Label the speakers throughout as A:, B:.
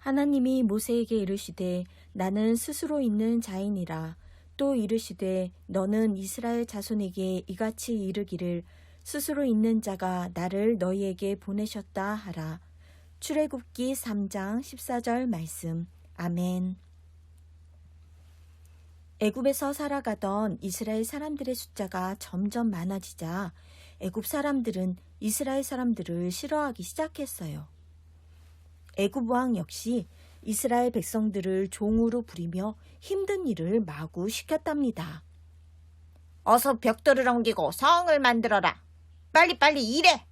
A: 하나님이 모세에게 이르시되 나는 스스로 있는 자이니라 또 이르시되 너는 이스라엘 자손에게 이같이 이르기를 스스로 있는 자가 나를 너희에게 보내셨다 하라. 출애굽기 3장 14절 말씀. 아멘. 애굽에서 살아가던 이스라엘 사람들의 숫자가 점점 많아지자 애굽 사람들은 이스라엘 사람들을 싫어하기 시작했어요. 애굽 왕 역시 이스라엘 백성들을 종으로 부리며 힘든 일을 마구 시켰답니다.
B: 어서 벽돌을 옮기고 성을 만들어라. 빨리빨리 일해.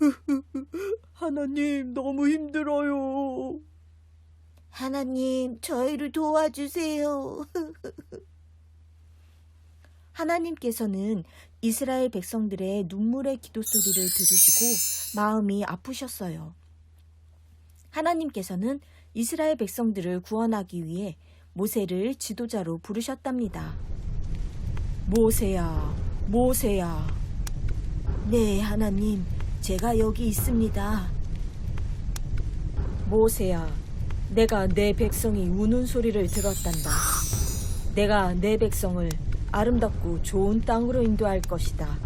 A: 하나님 너무 힘들어요.
B: 하나님, 저희를 도와주세요.
A: 하나님께서는 이스라엘 백성들의 눈물의 기도 소리를 들으시고 마음이 아프셨어요. 하나님께서는 이스라엘 백성들을 구원하기 위해 모세를 지도자로 부르셨답니다. 모세야, 모세야. 네, 하나님, 제가 여기 있습니다. 모세야, 내가 내 백성이 우는 소리를 들었단다. 내가 내 백성을 아름답고 좋은 땅으로 인도할 것이다.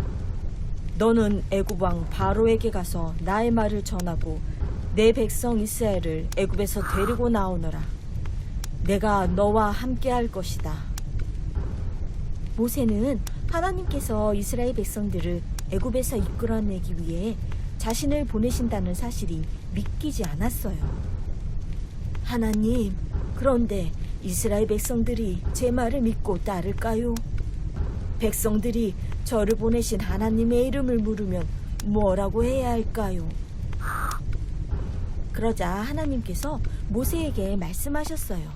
A: 너는 애굽 왕 바로에게 가서 나의 말을 전하고 내 백성 이스라엘을 애굽에서 데리고 나오너라. 내가 너와 함께 할 것이다. 모세는 하나님께서 이스라엘 백성들을 애굽에서 이끌어내기 위해 자신을 보내신다는 사실이 믿기지 않았어요. 하나님, 그런데 이스라엘 백성들이 제 말을 믿고 따를까요? 백성들이 저를 보내신 하나님의 이름을 물으면 뭐라고 해야 할까요? 그러자 하나님께서 모세에게 말씀하셨어요.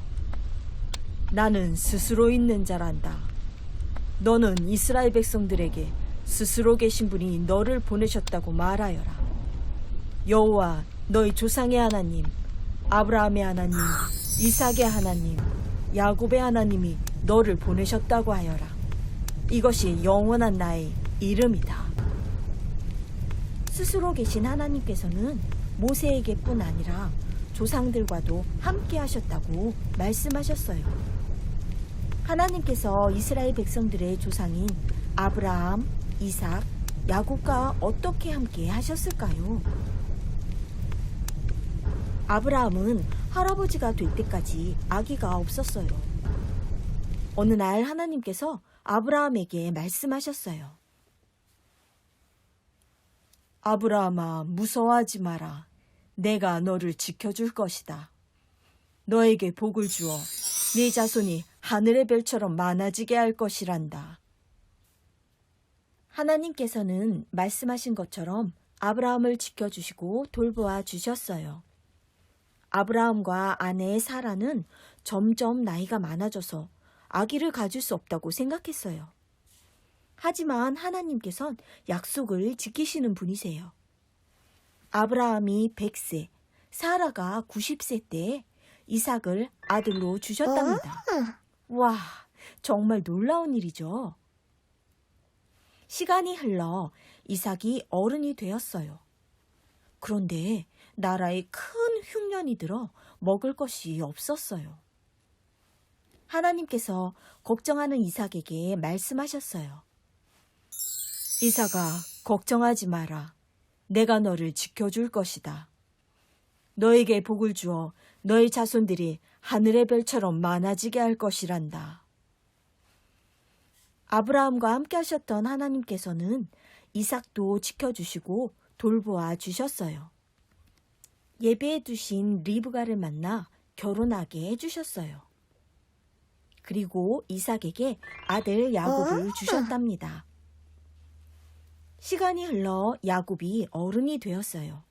A: 나는 스스로 있는 자란다. 너는 이스라엘 백성들에게 스스로 계신 분이 너를 보내셨다고 말하여라. 여호와 너희 조상의 하나님, 아브라함의 하나님, 이삭의 하나님, 야곱의 하나님이 너를 보내셨다고 하여라. 이것이 영원한 나의 이름이다. 스스로 계신 하나님께서는 모세에게뿐 아니라 조상들과도 함께 하셨다고 말씀하셨어요. 하나님께서 이스라엘 백성들의 조상인 아브라함, 이삭, 야곱과 어떻게 함께 하셨을까요? 아브라함은 할아버지가 될 때까지 아기가 없었어요. 어느 날 하나님께서 아브라함에게 말씀하셨어요. 아브라함아, 무서워하지 마라. 내가 너를 지켜줄 것이다. 너에게 복을 주어 네 자손이 하늘의 별처럼 많아지게 할 것이란다. 하나님께서는 말씀하신 것처럼 아브라함을 지켜주시고 돌보아 주셨어요. 아브라함과 아내의 사라는 점점 나이가 많아져서 아기를 가질 수 없다고 생각했어요. 하지만 하나님께선 약속을 지키시는 분이세요. 아브라함이 100세, 사라가 90세 때 이삭을 아들로 주셨답니다. 와, 정말 놀라운 일이죠. 시간이 흘러 이삭이 어른이 되었어요. 그런데 나라에 큰 흉년이 들어 먹을 것이 없었어요. 하나님께서 걱정하는 이삭에게 말씀하셨어요. 이삭아, 걱정하지 마라. 내가 너를 지켜줄 것이다. 너에게 복을 주어 너의 자손들이 하늘의 별처럼 많아지게 할 것이란다. 아브라함과 함께 하셨던 하나님께서는 이삭도 지켜주시고 돌보아 주셨어요. 예배해 두신 리브가를 만나 결혼하게 해주셨어요. 그리고 이삭에게 아들 야곱을 주셨답니다. 시간이 흘러 야곱이 어른이 되었어요.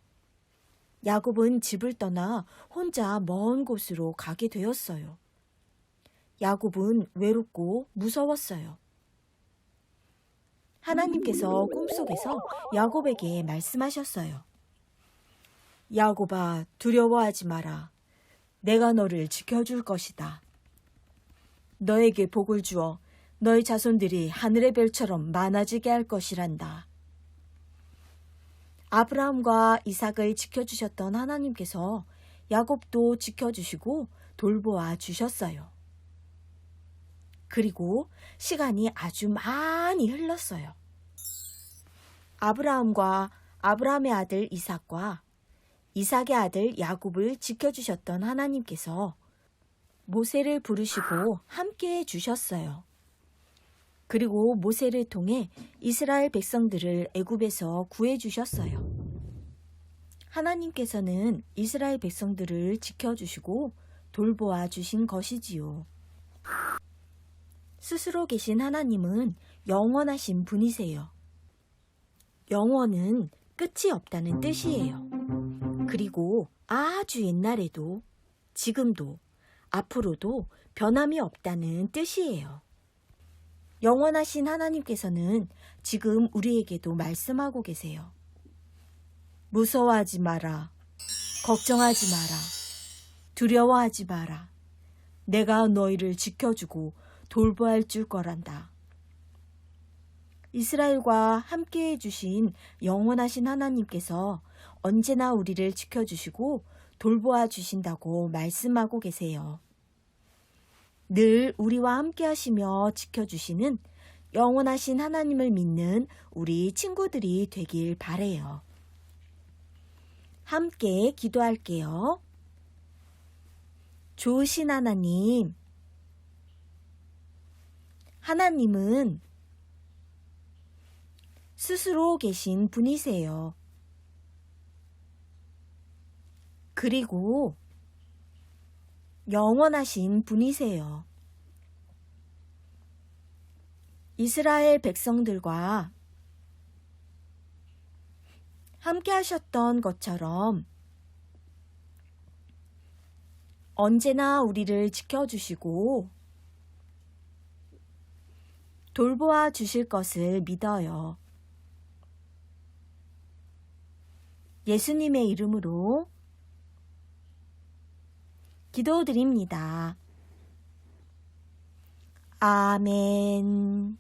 A: 야곱은 집을 떠나 혼자 먼 곳으로 가게 되었어요. 야곱은 외롭고 무서웠어요. 하나님께서 꿈속에서 야곱에게 말씀하셨어요. 야곱아, 두려워하지 마라. 내가 너를 지켜줄 것이다. 너에게 복을 주어 너의 자손들이 하늘의 별처럼 많아지게 할 것이란다. 아브라함과 이삭을 지켜주셨던 하나님께서 야곱도 지켜주시고 돌보아 주셨어요. 그리고 시간이 아주 많이 흘렀어요. 아브라함과 아브라함의 아들 이삭과 이삭의 아들 야곱을 지켜주셨던 하나님께서 모세를 부르시고 함께 해 주셨어요. 그리고 모세를 통해 이스라엘 백성들을 애굽에서 구해 주셨어요. 하나님께서는 이스라엘 백성들을 지켜 주시고 돌보아 주신 것이지요. 스스로 계신 하나님은 영원하신 분이세요. 영원은 끝이 없다는 뜻이에요. 그리고 아주 옛날에도 지금도 앞으로도 변함이 없다는 뜻이에요. 영원하신 하나님께서는 지금 우리에게도 말씀하고 계세요. 무서워하지 마라. 걱정하지 마라. 두려워하지 마라. 내가 너희를 지켜주고 돌보할 줄 거란다. 이스라엘과 함께 해주신 영원하신 하나님께서 언제나 우리를 지켜주시고 돌보아 주신다고 말씀하고 계세요. 늘 우리와 함께 하시며 지켜주시는 영원하신 하나님을 믿는 우리 친구들이 되길 바래요. 함께 기도할게요. 좋으신 하나님, 하나님은 스스로 계신 분이세요. 그리고 영원하신 분이세요. 이스라엘 백성들과 함께 하셨던 것처럼 언제나 우리를 지켜주시고 돌보아 주실 것을 믿어요. 예수님의 이름으로 기도드립니다. 아멘.